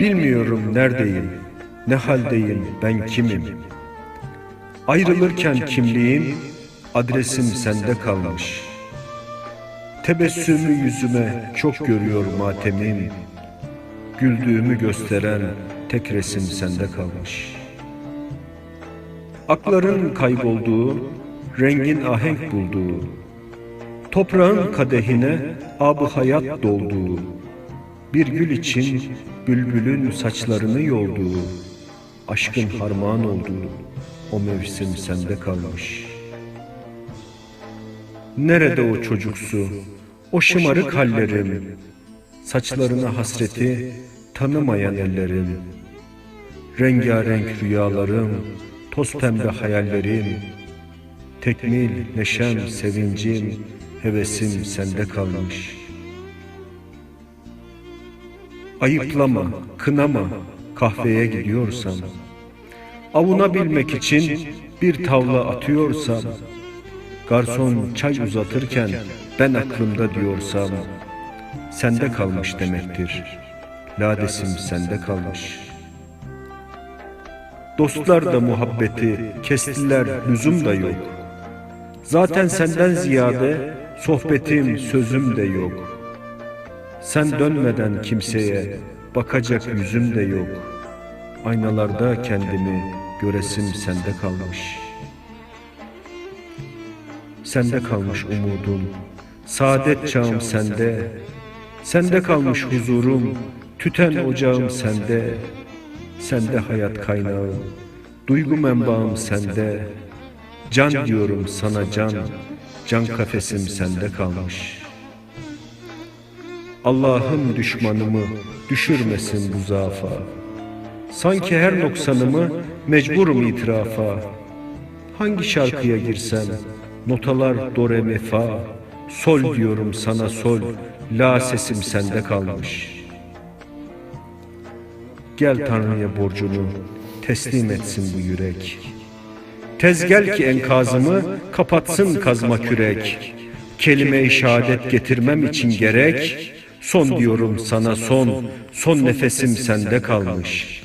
Bilmiyorum neredeyim, ne haldeyim, ben kimim? Ayrılırken kimliğim, adresim sende kalmış. Tebessümlü yüzüme çok görüyor matemim. Güldüğümü gösteren tek resim sende kalmış. Akların kaybolduğu, rengin ahenk bulduğu, toprağın kadehine abı hayat dolduğu, bir gül için bülbülün saçlarını yolduğu, aşkın harman olduğu o mevsim sende kalmış. Nerede o çocuksu, o şımarık hallerim, saçlarına hasreti tanımayan ellerim, rengarenk rüyalarım, toz pembe hayallerim, tekmil neşem, sevincim, hevesim sende kalmış.'' Ayıplama, kınama, kahveye gidiyorsam, avunabilmek için bir tavla atıyorsam, garson çay uzatırken ben aklımda diyorsam, sende kalmış demektir. Ladesim sende kalmış. Dostlar da muhabbeti kestiler, lüzum da yok. Zaten senden ziyade sohbetim, sözüm de yok.'' Sen dönmeden kimseye bakacak yüzüm de yok. Aynalarda kendimi göresim sende kalmış. Sende kalmış umudum, saadet çağım sende. Sende kalmış huzurum, tüten ocağım sende. Sende hayat kaynağım, duygu menbaım sende. Can diyorum sana can, can kafesim sende kalmış.'' Allah'ım düşmanımı düşürmesin bu zafa. Sanki her noksanımı mecburum itirafa. Hangi şarkıya girsem notalar do re mi fa. Sol diyorum sana sol, la sesim sende kalmış. Gel Tanrı'ya borcunu teslim etsin bu yürek. Tez gel ki enkazımı kapatsın kazma kürek. Kelime-i şehadet getirmem için gerek, Son diyorum sana son, son. Nefesim sende kalmış.